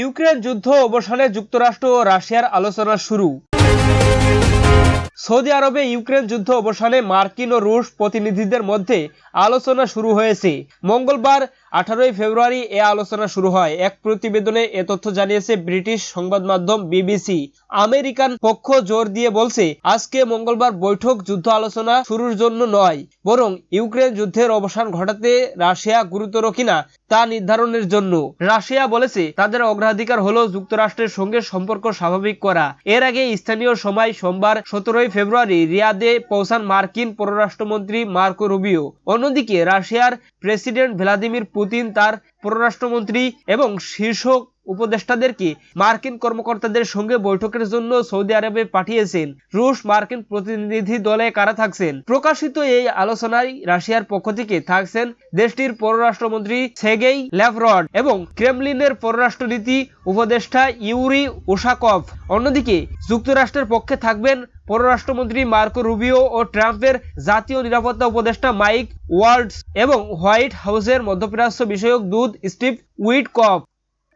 Ukraine যুদ্ধ অবসানে যুক্তরাষ্ট্র ও রাশিয়ার আলোচনা শুরু। সৌদি আরবে ইউক্রেন যুদ্ধ অবসানে মার্কিন ও রুশ প্রতিনিধিদের মধ্যে আলোচনা শুরু হয়েছে। মঙ্গলবার আঠারোই ফেব্রুয়ারি এ আলোচনা শুরু হয়। এক প্রতিবেদনে এ তথ্য জানিয়েছে ব্রিটিশ সংবাদ মাধ্যম বিবিসি। আমেরিকান পক্ষ জোর দিয়ে বলছে, আজকে মঙ্গলবার বৈঠক যুদ্ধ আলোচনা শুরুর জন্য নয়, বরং ইউক্রেন যুদ্ধের অবসান ঘটাতে রাশিয়া গুরুতর কিনা তা নির্ধারণের জন্য। রাশিয়া বলেছে, তাদের অগ্রাধিকার হলো যুক্তরাষ্ট্রের সঙ্গে সম্পর্ক স্বাভাবিক করা। এর আগে স্থানীয় সময় সোমবার সতেরোই ফেব্রুয়ারি রিয়াদে পৌঁছান মার্কিন পররাষ্ট্রমন্ত্রী মার্কো রুবিও। অন্যদিকে, রাশিয়ার প্রেসিডেন্ট ভ্লাদিমির পুতিন তার পররাষ্ট্রমন্ত্রী এবং শীর্ষ উপদেষ্টাদেরকে মার্কিন কর্মকর্তাদের সঙ্গে বৈঠকের জন্য সৌদি আরবে পাঠিয়েছেন? রুশ মার্কিন প্রতিনিধি দলে কারা থাকছেন? প্রকাশিত এই আলোচনায় রাশিয়ার পক্ষ থেকে থাকছেন দেশটির পররাষ্ট্রমন্ত্রী সেগেই ল্যাভরড এবং ক্রেমলিনের পররাষ্ট্রনীতি উপদেষ্টা ইউরি ওশাকভ অন্যদিকে, যুক্তরাষ্ট্রের পক্ষে থাকবেন পররাষ্ট্রমন্ত্রী মার্কো রুবিও ও ট্রাম্পের জাতীয় নিরাপত্তা উপদেষ্টা মাইক ওয়ার্ডস এবং হোয়াইট হাউসের মধ্যপ্রাচ্য বিষয়ক দূত স্টিভ উইটকফ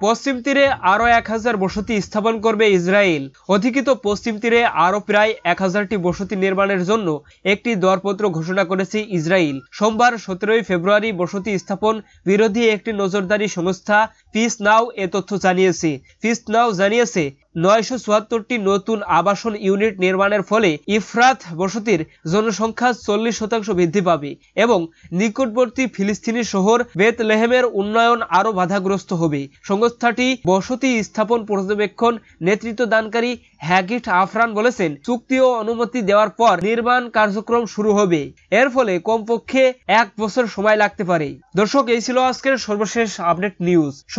পশ্চিম তীরে আরও এক হাজার বসতি স্থাপন করবে ইসরায়েল। অধিকৃত পশ্চিম তীরে আরও প্রায় এক হাজারটি বসতি নির্মাণের জন্য একটি দরপত্র ঘোষণা করেছে ইসরায়েল। সোমবার সতেরোই ফেব্রুয়ারি বসতি স্থাপন বিরোধী একটি নজরদারি সংস্থা পিস নাও এ তথ্য জানিয়েছে। পিস নাও জানিয়েছে, নয়শো চুয়াত্তরটি নতুন আবাসন ইউনিট নির্মাণের ফলে ইফরাত বসতির জনসংখ্যা চল্লিশ শতাংশ বৃদ্ধি পাবে এবং নিকটবর্তী ফিলিস্তিনি শহর বেতলেহেমের উন্নয়ন আরও বাধাগ্রস্ত হবে। সংস্থাটি বসতি স্থাপন পর্যবেক্ষণ নেতৃত্ব দানকারী হ্যাগিট আফরান বলেছেন, চুক্তি ও অনুমতি দেওয়ার পর নির্মাণ কার্যক্রম শুরু হবে। এর ফলে কমপক্ষে এক বছর সময় লাগতে পারে। দর্শক, এই ছিল আজকের সর্বশেষ আপডেট নিউজ।